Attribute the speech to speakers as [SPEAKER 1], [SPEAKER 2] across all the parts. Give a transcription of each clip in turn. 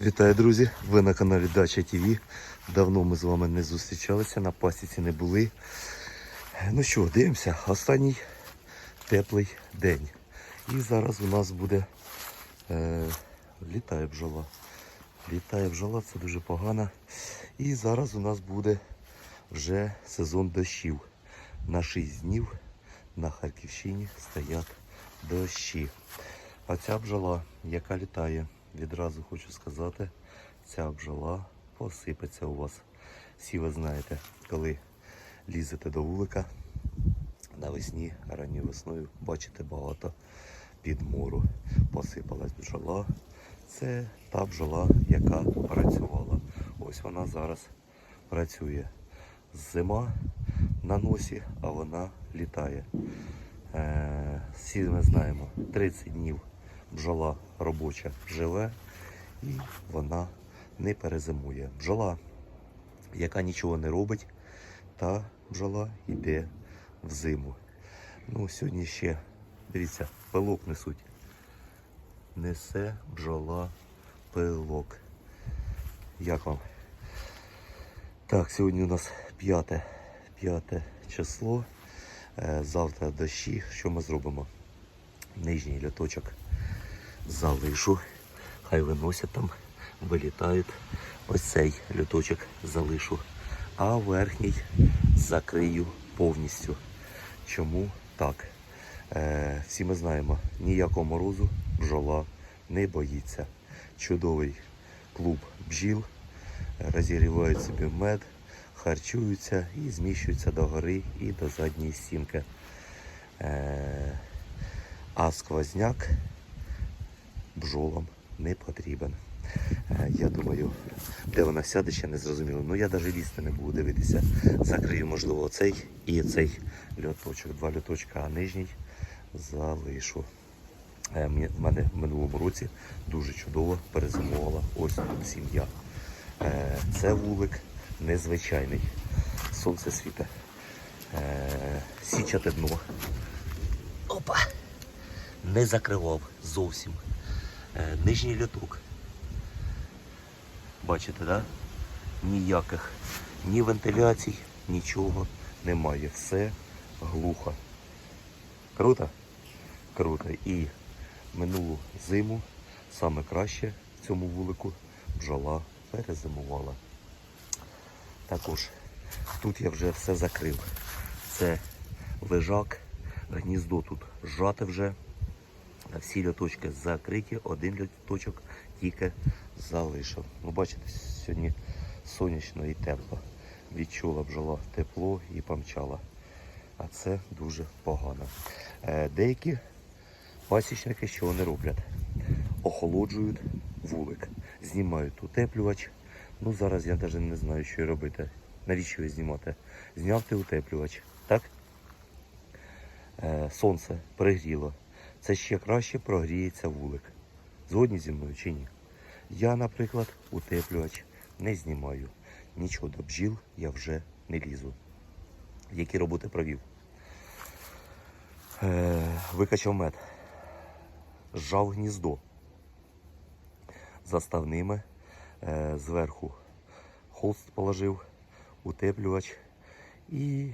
[SPEAKER 1] Вітаю, друзі! Ви на каналі Дача ТВ. Давно ми з вами не зустрічалися, на пасіці не були. Ну що, дивимося, останній теплий день. І зараз у нас буде е, літає бджола. Літає бджола, це дуже погано. І зараз у нас буде вже сезон дощів. На 6 днів на Харківщині стоять дощі. А ця бджола, яка літає, відразу хочу сказати, ця бджола посипеться у вас. Всі ви знаєте, коли лізете до вулика навесні, ранньою весною, бачите багато підмору. Посипалась бджола. Це та бджола, яка працювала. Ось вона зараз працює. Зима на носі, а вона літає. Е, всі ми знаємо, 30 днів бджола робоча живе і вона не перезимує. Бджола, яка нічого не робить, та бджола йде в зиму. Ну, сьогодні ще, дивіться, пилок несуть. Несе бджола пилок. Як вам? Так, сьогодні у нас 5, 5 число. Е, Завтра дощі. Що ми зробимо? Нижній льоточок залишу. Хай виносять там, вилітають. Ось цей льоточок залишу. А верхній закрию повністю. Чому так? Е, всі ми знаємо, ніякого морозу бджола не боїться. Чудовий клуб бджіл, розігрівають собі мед, харчуються і зміщуються до гори і до задньої стінки. Е, а сквозняк бджолам не потрібен. Е, Я думаю, де вона сяде, ще не зрозуміло. Ну я навіть лізти не буду дивитися. Закрию, можливо, оцей і цей льоточок. Два льоточка, а нижній залишу. Е, В мене в минулому році дуже чудово перезимувала ось тут сім'я. Е, Це вулик незвичайний. Сонце світе. Січате дно. Опа! Не закривав зовсім. Е, Нижній льоток. Бачите, да? Ніяких ні вентиляцій, нічого немає. Все глухо. Круто? Круто. І минулу зиму саме краще в цьому вулику бджола перезимувала. Також тут я вже все закрив. Це лежак, гніздо тут зжате вже. Всі льоточки закриті, один льоточок тільки залишив. Ну, бачите, сьогодні сонячно і тепло. Відчула бджола тепло і помчала. А це дуже погано. Е, деякі пасічники що вони роблять? Охолоджують вулик, знімають утеплювач. Ну зараз я навіть не знаю, що робити. Навіщо його знімати? Зняти утеплювач, так? Е, сонце пригріло. Це ще краще прогріється вулик. Згодні зі мною чи ні? Я, наприклад, утеплювач не знімаю. Нічого до бджіл я вже не лізу. Які роботи провів? Е, викачав мед, зжав гніздо заставними, е, зверху холст положив, утеплювач. І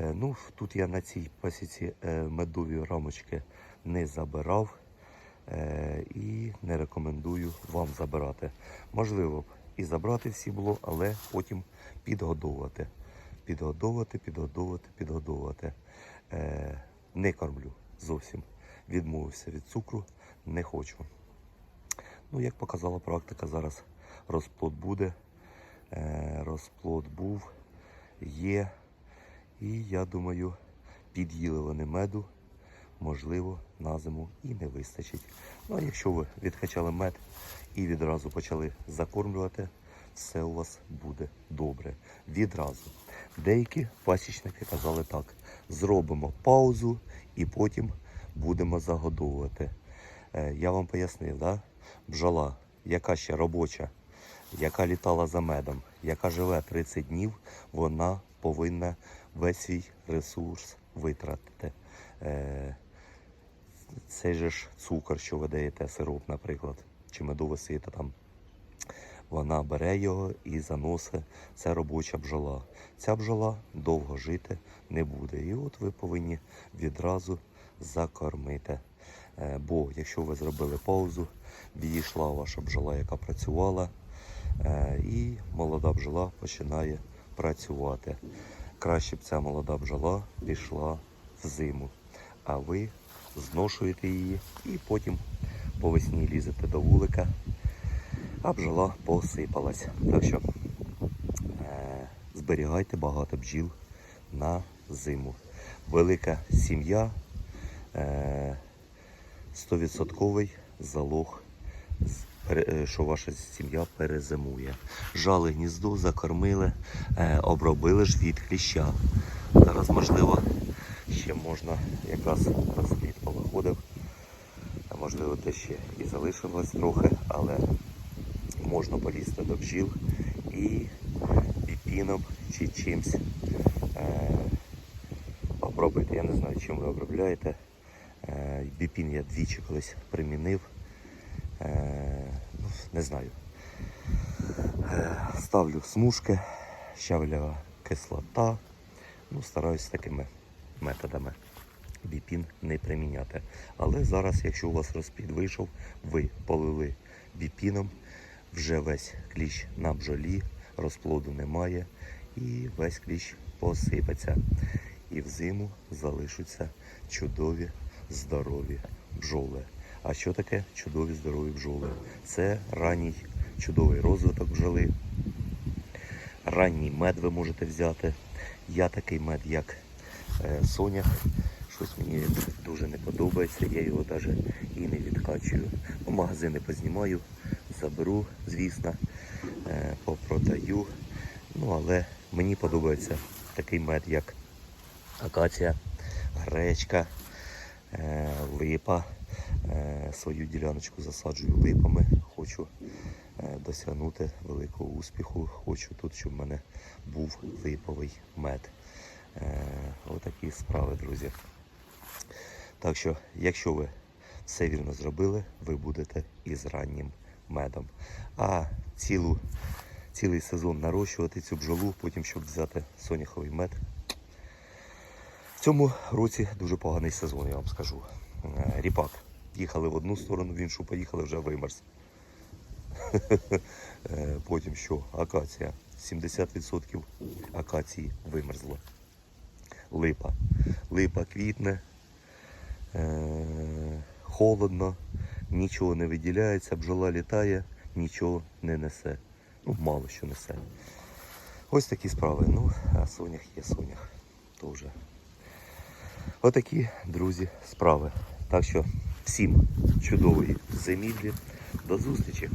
[SPEAKER 1] ну, тут я на цій пасіці е, медові рамочки не забирав е, і не рекомендую вам забирати. Можливо б і забрати всі було, але потім підгодовувати. Підгодовувати, підгодовувати, підгодовувати. Е, не кормлю зовсім. Відмовився від цукру, не хочу. Ну, як показала практика, зараз розплод буде. Е, розплод був, є. І я думаю, під'їли вони меду, можливо, на зиму і не вистачить. Ну, а якщо ви відкачали мед і відразу почали закормлювати, все у вас буде добре. Відразу. Деякі пасічники казали так: зробимо паузу і потім будемо загодовувати. Е, я вам пояснив, да? бджола, яка ще робоча, яка літала за медом, яка живе 30 днів, вона повинна весь свій ресурс витратити. Е, цей же ж цукор, що ви даєте, сироп, наприклад, чи медове сито там, вона бере його і заносить. Це робоча бджола. Ця бджола довго жити не буде. І от ви повинні відразу закормити. Е, Бо якщо ви зробили паузу, відійшла ваша бджола, яка працювала, е, і молода бджола починає працювати. Краще б ця молода бджола пішла в зиму, а ви зношуєте її і потім по весні лізете до вулика, а бджола посипалась. Так що е, зберігайте багато бджіл на зиму. Велика сім'я. Е, 100% залог, що ваша сім'я перезимує. Жали гніздо, закормили, е, обробили ж від кліща. Зараз, можливо, ще можна якраз розплід повиходив. Можливо, де ще і залишилось трохи, але можна полізти до бджіл і біпіном чи чимсь е, обробити. Я не знаю, чим ви обробляєте. Е, Біпін я двічі колись примінив. Е, ну, не знаю. Е, Ставлю смужки, щавлява кислота. Ну, стараюсь такими методами біпін не приміняти. Але зараз, якщо у вас розпід вийшов, ви полили біпіном, вже весь кліщ на бджолі, розплоду немає, і весь кліщ посипеться. І взиму залишаться чудові, здорові бджоли. А що таке чудові здорові бджоли? Це ранній чудовий розвиток бджоли. Ранній мед ви можете взяти. Я такий мед, як е, сонях. Щось мені дуже не подобається, я його навіть і не відкачую. Ну, магазини познімаю, заберу, звісно, е, попродаю. Ну, але мені подобається такий мед, як акація, гречка, е, липа. Е, Свою діляночку засаджую липами. Хочу е, досягнути великого успіху. Хочу тут, щоб в мене був липовий мед. Е, Отакі справи, друзі. Так що, якщо ви все вірно зробили, ви будете із раннім медом. А цілу, цілий сезон нарощувати цю бджолу, потім щоб взяти соняховий мед. В цьому році дуже поганий сезон, я вам скажу. Е, Ріпак. Їхали в одну сторону, в іншу поїхали вже вимерз. Потім що? Акація. 70% акації вимерзло. Липа. Липа квітне, е, холодно, нічого не виділяється, бджола літає, нічого не несе. Ну, мало що несе. Ось такі справи. Ну, а сонях є сонях. То вже. Отакі, друзі, справи. Так що всім чудової зимівлі. До зустрічі!